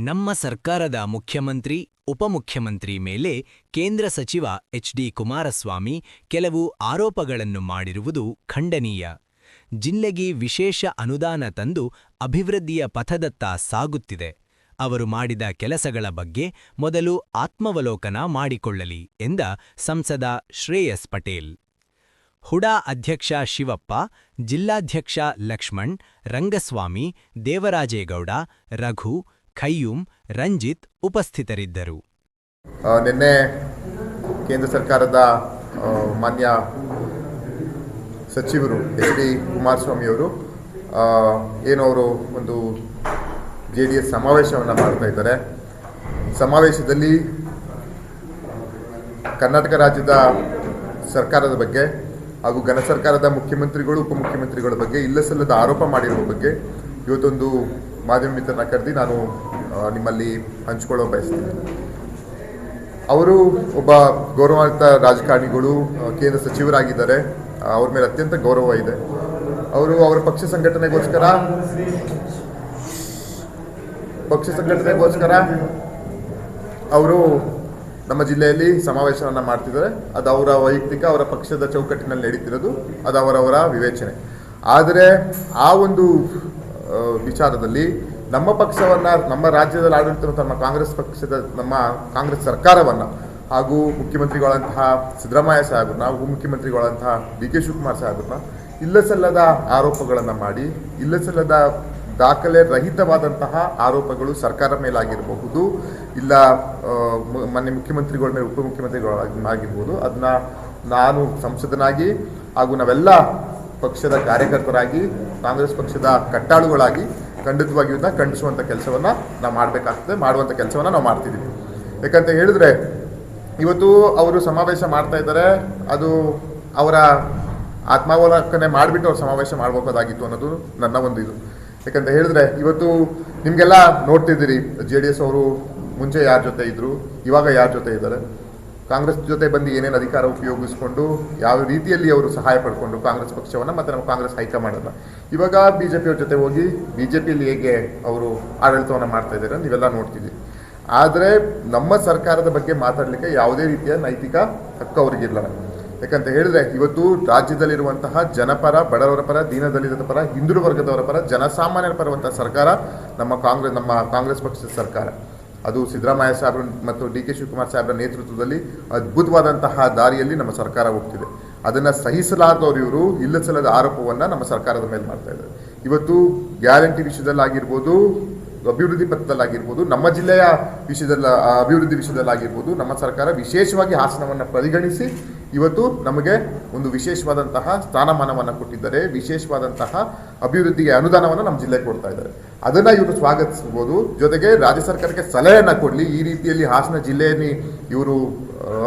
ನಮ್ಮ ಸರ್ಕಾರದ ಮುಖ್ಯಮಂತ್ರಿ, ಉಪಮುಖ್ಯಮಂತ್ರಿ ಮೇಲೆ ಕೇಂದ್ರ ಸಚಿವ ಎಚ್ ಡಿ ಕುಮಾರಸ್ವಾಮಿ ಕೆಲವು ಆರೋಪಗಳನ್ನು ಮಾಡಿರುವುದು ಖಂಡನೀಯ. ಜಿಲ್ಲೆಗೆ ವಿಶೇಷ ಅನುದಾನ ತಂದು ಅಭಿವೃದ್ಧಿಯ ಪಥದತ್ತ ಸಾಗುತ್ತಿದೆ. ಅವರು ಮಾಡಿದ ಕೆಲಸಗಳ ಬಗ್ಗೆ ಮೊದಲು ಆತ್ಮವಲೋಕನ ಮಾಡಿಕೊಳ್ಳಲಿ ಎಂದ ಸಂಸದ ಶ್ರೇಯಸ್ ಪಟೇಲ್. ಹುಡಾ ಅಧ್ಯಕ್ಷ ಶಿವಪ್ಪ, ಜಿಲ್ಲಾಧ್ಯಕ್ಷ ಲಕ್ಷ್ಮಣ್, ರಂಗಸ್ವಾಮಿ, ದೇವರಾಜೇಗೌಡ, ರಘು ಖಯ್ಯೂಂ ರಂಜಿತ್ ಉಪಸ್ಥಿತರಿದ್ದರು. ನಿನ್ನೆ ಕೇಂದ್ರ ಸರ್ಕಾರದ ಮಾನ್ಯ ಸಚಿವರು ಎಚ್ ಡಿ ಕುಮಾರಸ್ವಾಮಿಯವರು ಅವರು ಏನು ಅವರು ಒಂದು ಜೆ ಡಿ ಎಸ್ ಸಮಾವೇಶವನ್ನು ಮಾಡ್ತಾ ಇದ್ದಾರೆ. ಸಮಾವೇಶದಲ್ಲಿ ಕರ್ನಾಟಕ ರಾಜ್ಯದ ಸರ್ಕಾರದ ಬಗ್ಗೆ ಹಾಗೂ ಘನ ಸರ್ಕಾರದ ಮುಖ್ಯಮಂತ್ರಿಗಳು ಉಪಮುಖ್ಯಮಂತ್ರಿಗಳ ಬಗ್ಗೆ, ಇಲ್ಲಸಲ್ಲದ ಆರೋಪ ಮಾಡಿರುವ ಬಗ್ಗೆ ಇವತ್ತೊಂದು ಮಾಧ್ಯಮ ಮಿತ್ರನ ಕರೆದಿ ನಾನು ನಿಮ್ಮಲ್ಲಿ ಹಂಚ್ಕೊಳ್ಳೋ ಬಯಸ್ತೀನಿ. ಅವರು ಒಬ್ಬ ಗೌರವಾನ್ವಿತ ರಾಜಕಾರಣಿಗಳು ಕೇಂದ್ರ ಸಚಿವರಾಗಿದ್ದಾರೆ. ಅವ್ರ ಮೇಲೆ ಅತ್ಯಂತ ಗೌರವ ಇದೆ. ಅವರು ಅವರ ಪಕ್ಷ ಸಂಘಟನೆಗೋಸ್ಕರ ಪಕ್ಷ ಸಂಘಟನೆಗೋಸ್ಕರ ಅವರು ನಮ್ಮ ಜಿಲ್ಲೆಯಲ್ಲಿ ಸಮಾವೇಶವನ್ನು ಮಾಡ್ತಿದ್ದಾರೆ. ಅದು ಅವರ ವೈಯಕ್ತಿಕ, ಅವರ ಪಕ್ಷದ ಚೌಕಟ್ಟಿನಲ್ಲಿ ನಡೀತಿರೋದು. ಅದು ಅವರವರ ವಿವೇಚನೆ. ಆದರೆ ಆ ಒಂದು ವಿಚಾರದಲ್ಲಿ ನಮ್ಮ ಪಕ್ಷವನ್ನು, ನಮ್ಮ ರಾಜ್ಯದಲ್ಲಿ ಆಡಳಿತ ನಮ್ಮ ಕಾಂಗ್ರೆಸ್ ಪಕ್ಷದ, ನಮ್ಮ ಕಾಂಗ್ರೆಸ್ ಸರ್ಕಾರವನ್ನು ಹಾಗೂ ಮುಖ್ಯಮಂತ್ರಿಗಳಂತಹ ಸಿದ್ದರಾಮಯ್ಯ ಸಾಹೇಬ್ರನ್ನ ಉಪಮುಖ್ಯಮಂತ್ರಿಗಳಂತಹ ಡಿ ಕೆ ಶಿವಕುಮಾರ್ ಸಾಹೇಬ್ರನ್ನ ಇಲ್ಲಸಲ್ಲದ ಆರೋಪಗಳನ್ನು ಮಾಡಿ, ಇಲ್ಲಸಲ್ಲದ ದಾಖಲೆ ರಹಿತವಾದಂತಹ ಆರೋಪಗಳು ಸರ್ಕಾರ ಮೇಲಾಗಿರಬಹುದು, ಇಲ್ಲ ಮೊನ್ನೆ ಮುಖ್ಯಮಂತ್ರಿಗಳ ಮೇಲೆ ಉಪಮುಖ್ಯಮಂತ್ರಿಗಳಾಗಿರ್ಬೋದು ಅದನ್ನ ನಾನು ಸಂಸದನಾಗಿ ಹಾಗೂ ನಾವೆಲ್ಲ ಪಕ್ಷದ ಕಾರ್ಯಕರ್ತರಾಗಿ, ಕಾಂಗ್ರೆಸ್ ಪಕ್ಷದ ಕಟ್ಟಾಳುಗಳಾಗಿ ಖಂಡಿತವಾಗಿಯೂ ಇದನ್ನ ಖಂಡಿಸುವಂಥ ಕೆಲಸವನ್ನು ನಾವು ಮಾಡಬೇಕಾಗ್ತದೆ ಮಾಡುವಂಥ ಕೆಲಸವನ್ನು ನಾವು ಮಾಡ್ತಿದ್ದೀವಿ ಯಾಕಂತ ಹೇಳಿದ್ರೆ, ಇವತ್ತು ಅವರು ಸಮಾವೇಶ ಮಾಡ್ತಾ ಇದ್ದಾರೆ, ಅದು ಅವರ ಆತ್ಮಾವಲೋಕನೆ ಮಾಡಿಬಿಟ್ಟು ಅವ್ರು ಸಮಾವೇಶ ಮಾಡ್ಬೇಕಾಗಿತ್ತು ಅನ್ನೋದು ನನ್ನ ಒಂದು ಇದು. ಯಾಕಂತ ಹೇಳಿದ್ರೆ, ಇವತ್ತು ನಿಮಗೆಲ್ಲ ನೋಡ್ತಿದ್ದೀರಿ ಜೆ ಡಿ ಎಸ್ ಅವರು ಮುಂಚೆ ಯಾರ ಜೊತೆ ಇದ್ರು, ಇವಾಗ ಯಾರ ಜೊತೆ ಇದ್ದಾರೆ? ಕಾಂಗ್ರೆಸ್ ಜೊತೆ ಬಂದು ಏನೇನು ಅಧಿಕಾರ ಉಪಯೋಗಿಸ್ಕೊಂಡು ಯಾವ ರೀತಿಯಲ್ಲಿ ಅವರು ಸಹಾಯ ಪಡ್ಕೊಂಡು ಕಾಂಗ್ರೆಸ್ ಪಕ್ಷವನ್ನು ಮತ್ತು ನಮ್ಮ ಕಾಂಗ್ರೆಸ್ ಹೈಕಮಾಂಡನ್ನು ಇವಾಗ ಬಿ ಜೆ ಪಿಯವ್ರ ಜೊತೆ ಹೋಗಿ ಬಿ ಜೆ ಪಿಯಲ್ಲಿ ಹೇಗೆ ಅವರು ಆಡಳಿತವನ್ನು ಮಾಡ್ತಾ ಇದ್ದಾರೆ ನೀವೆಲ್ಲ ನೋಡ್ತಿದ್ದೀವಿ ಆದರೆ ನಮ್ಮ ಸರ್ಕಾರದ ಬಗ್ಗೆ ಮಾತಾಡಲಿಕ್ಕೆ ಯಾವುದೇ ರೀತಿಯ ನೈತಿಕ ಹಕ್ಕು ಅವರಿಗಿಲ್ಲ. ಯಾಕಂತ ಹೇಳಿದ್ರೆ ಇವತ್ತು ರಾಜ್ಯದಲ್ಲಿರುವಂತಹ ಜನಪರ, ಬಡವರ ಪರ ದೀನದಲಿತರ ಪರ, ಹಿಂದುಳಿದ ವರ್ಗದವರ ಪರ, ಜನಸಾಮಾನ್ಯರ ಪರವಂತಹ ಸರ್ಕಾರ ನಮ್ಮ ಕಾಂಗ್ರೆಸ್ ನಮ್ಮ ಕಾಂಗ್ರೆಸ್ ಪಕ್ಷದ ಸರ್ಕಾರ. ಅದು ಸಿದ್ದರಾಮಯ್ಯ ಸಾಹೇಬ್ರ ಮತ್ತು ಡಿ ಕೆ ಶಿವಕುಮಾರ್ ಸಾಹೇಬ್ರ ನೇತೃತ್ವದಲ್ಲಿ ಅದ್ಭುತವಾದಂತಹ ದಾರಿಯಲ್ಲಿ ನಮ್ಮ ಸರ್ಕಾರ ಹೋಗ್ತಿದೆ. ಅದನ್ನು ಸಹಿಸಲಾದವರು ಇವರು, ಇಲ್ಲಸಲ್ಲದ ಆರೋಪವನ್ನು ನಮ್ಮ ಸರ್ಕಾರದ ಮೇಲೆ ಮಾಡ್ತಾ ಇದ್ದಾರೆ. ಇವತ್ತು ಗ್ಯಾರಂಟಿ ವಿಷಯದಲ್ಲಾಗಿರ್ಬೋದು, ಅಭಿವೃದ್ಧಿ ಪಥದಲ್ಲಾಗಿರ್ಬೋದು, ನಮ್ಮ ಜಿಲ್ಲೆಯ ವಿಷಯದಲ್ಲ, ಅಭಿವೃದ್ಧಿ ವಿಷಯದಲ್ಲಾಗಿರ್ಬೋದು, ನಮ್ಮ ಸರ್ಕಾರ ವಿಶೇಷವಾಗಿ ಹಾಸನವನ್ನು ಪರಿಗಣಿಸಿ ಇವತ್ತು ನಮಗೆ ಒಂದು ವಿಶೇಷವಾದಂತಹ ಸ್ಥಾನಮಾನವನ್ನು ಕೊಟ್ಟಿದ್ದಾರೆ. ವಿಶೇಷವಾದಂತಹ ಅಭಿವೃದ್ಧಿಗೆ ಅನುದಾನವನ್ನು ನಮ್ಮ ಜಿಲ್ಲೆಗೆ ಕೊಡ್ತಾ ಇದ್ದಾರೆ. ಅದನ್ನ ಇವರು ಸ್ವಾಗತಿಸಬಹುದು. ಜೊತೆಗೆ ರಾಜ್ಯ ಸರ್ಕಾರಕ್ಕೆ ಸಲಹೆಯನ್ನು ಕೊಡಲಿ, ಈ ರೀತಿಯಲ್ಲಿ ಹಾಸನ ಜಿಲ್ಲೆಯಲ್ಲಿ ಇವರು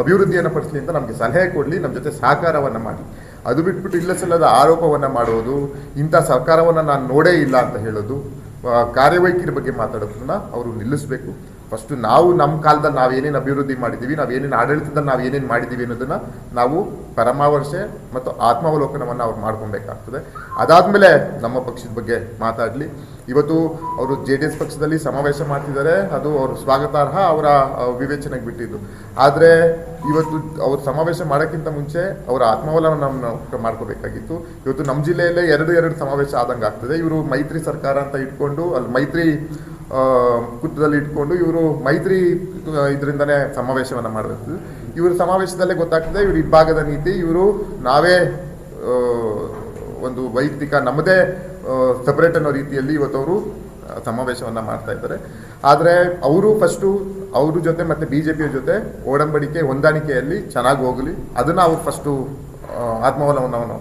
ಅಭಿವೃದ್ಧಿಯನ್ನು ಪಡಿಸಲಿ ಅಂತ ನಮಗೆ ಸಲಹೆ ಕೊಡಲಿ ನಮ್ಮ ಜೊತೆ ಸಹಕಾರವನ್ನು ಮಾಡಿ ಅದು ಬಿಟ್ಬಿಟ್ಟು ಇಲ್ಲ ಸಲ್ಲದ ಆರೋಪವನ್ನು ಮಾಡೋದು, ಇಂಥ ಸರ್ಕಾರವನ್ನು ನಾನು ನೋಡೇ ಇಲ್ಲ ಅಂತ ಹೇಳೋದು ಕಾರ್ಯವೈಖರಿ ಬಗ್ಗೆ ಮಾತಾಡೋದನ್ನ ಅವರು ನಿಲ್ಲಿಸಬೇಕು. ಫಸ್ಟು ನಾವು ನಮ್ಮ ಕಾಲದಲ್ಲಿ ನಾವು ಏನೇನು ಅಭಿವೃದ್ಧಿ ಮಾಡಿದ್ದೀವಿ ನಾವು ಏನೇನು ಆಡಳಿತದಲ್ಲಿ ನಾವು ಏನೇನು ಮಾಡಿದ್ದೀವಿ ಅನ್ನೋದನ್ನು ನಾವು ಪರಮಾವರ್ಷೆ ಮತ್ತು ಆತ್ಮಾವಲೋಕನವನ್ನು ಅವ್ರು ಮಾಡ್ಕೊಬೇಕಾಗ್ತದೆ. ಅದಾದಮೇಲೆ ನಮ್ಮ ಪಕ್ಷದ ಬಗ್ಗೆ ಮಾತಾಡಲಿ. ಇವತ್ತು ಅವರು ಜೆ ಡಿ ಎಸ್ ಪಕ್ಷದಲ್ಲಿ ಸಮಾವೇಶ ಮಾಡ್ತಿದ್ದಾರೆ, ಅದು ಅವರು ಸ್ವಾಗತಾರ್ಹ ಅವರ ವಿವೇಚನೆಗೆ ಬಿಟ್ಟಿದ್ದು. ಆದರೆ ಇವತ್ತು ಅವರು ಸಮಾವೇಶ ಮಾಡೋಕ್ಕಿಂತ ಮುಂಚೆ ಅವರ ಆತ್ಮಾವಲೋಕನ ಮಾಡ್ಕೋಬೇಕಾಗಿತ್ತು. ಇವತ್ತು ನಮ್ಮ ಜಿಲ್ಲೆಯಲ್ಲೇ ಎರಡು ಎರಡು ಸಮಾವೇಶ ಆದಂಗೆ ಆಗ್ತದೆ ಇವರು ಮೈತ್ರಿ ಸರ್ಕಾರ ಅಂತ ಇಟ್ಕೊಂಡು, ಅಲ್ಲಿ ಮೈತ್ರಿ ಕುತ್ತದಲ್ಲಿ ಇಟ್ಕೊಂಡು ಇವರು ಮೈತ್ರಿ ಇದರಿಂದನೇ ಸಮಾವೇಶವನ್ನು ಮಾಡಬೇಕು. ಇವರು ಸಮಾವೇಶದಲ್ಲೇ ಗೊತ್ತಾಗ್ತದೆ, ಇವರು ಇಬ್ಬಾಗದ ನೀತಿ, ಇವರು ನಾವೇ ಒಂದು ವೈಯಕ್ತಿಕ ನಮ್ಮದೇ ಸಪರೇಟ್ ಅನ್ನೋ ರೀತಿಯಲ್ಲಿ ಇವತ್ತು ಅವರು ಸಮಾವೇಶವನ್ನು ಮಾಡ್ತಾ ಇದ್ದಾರೆ. ಆದರೆ ಅವರು ಫಸ್ಟು ಅವ್ರ ಜೊತೆ ಮತ್ತು ಬಿ ಜೆ ಪಿಯ ಜೊತೆ ಓಡಂಬಡಿಕೆ ಹೊಂದಾಣಿಕೆಯಲ್ಲಿ ಚೆನ್ನಾಗಿ ಹೋಗಲಿ. ಅದನ್ನು ಅವ್ರು ಫಸ್ಟು ಆತ್ಮಾವಲೋಕನವನ್ನು